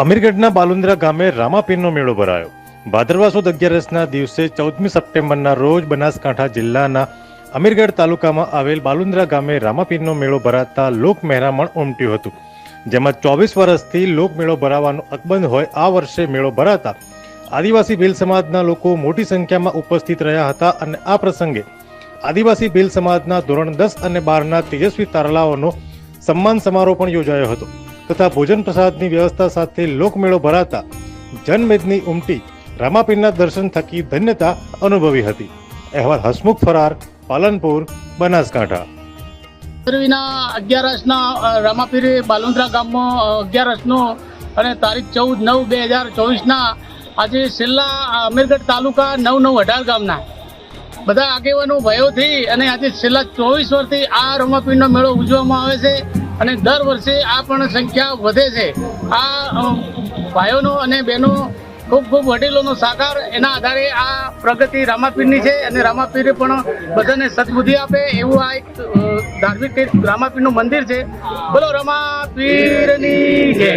અમીરગઢના બાલુંદ્રા ગામે રામાપીરનો મેળો ભરાયો. ભાદરવા અગિયારસના દિવસે ચૌદમી સપ્ટેમ્બરના રોજ બનાસકાંઠા જિલ્લાના અમીરગઢ તાલુકામાં આવેલ બાલુંદ્રા ગામે રામાપીરનો મેળો ભરાતા લોક મહેરામણ ઉમટ્યું હતું. જેમાં ચોવીસ વર્ષથી લોકમેળો ભરાવાનો અકબંધ હોય આ વર્ષે મેળો ભરાતા આદિવાસી ભીલ સમાજના લોકો મોટી સંખ્યામાં ઉપસ્થિત રહ્યા હતા અને આ પ્રસંગે આદિવાસી ભીલ સમાજના ધોરણ દસ અને બારના તેજસ્વી તારલાઓનો સન્માન સમારોહ પણ યોજાયો હતો. તથા ભોજન પ્રસાદની વ્યવસ્થા સાથે લોકમેળો ભરાતા જનમેદની ઉમટી રામાપીરના દર્શન થકી ધન્યતા અનુભવી હતી. અહેવાલ હસમુખ ફરાર, પાલનપુર, બનાસકાંઠા. ભાદરવીના અગિયારસના રામાપીરી બાલુંદ્રા ગામમાં અગિયારસનો અને તારીખ ચૌદ નવ બે હજાર ચોવીસના આજે છેલ્લા અમીરગઢ તાલુકા નવ નવ અઢાર ગામના. બધા આગેવાનો ભયોથી અને આજે છેલ્લા ચોવીસ વર્ષથી આ રમાપીરનો મેળો ઉજવવામાં આવે છે. અને દર વર્ષે આ પણ સંખ્યા વધે છે. આ ભાઈઓનો અને બહેનો ખૂબ ખૂબ વડીલોનો સાકાર એના આધારે આ પ્રગતિ રામાપીરની છે અને રામાપીરે પણ બધાને સદબુદ્ધિ આપે એવું આ એક ધાર્મિક રામાપીરનું મંદિર છે. બોલો, રામાપીરની જય.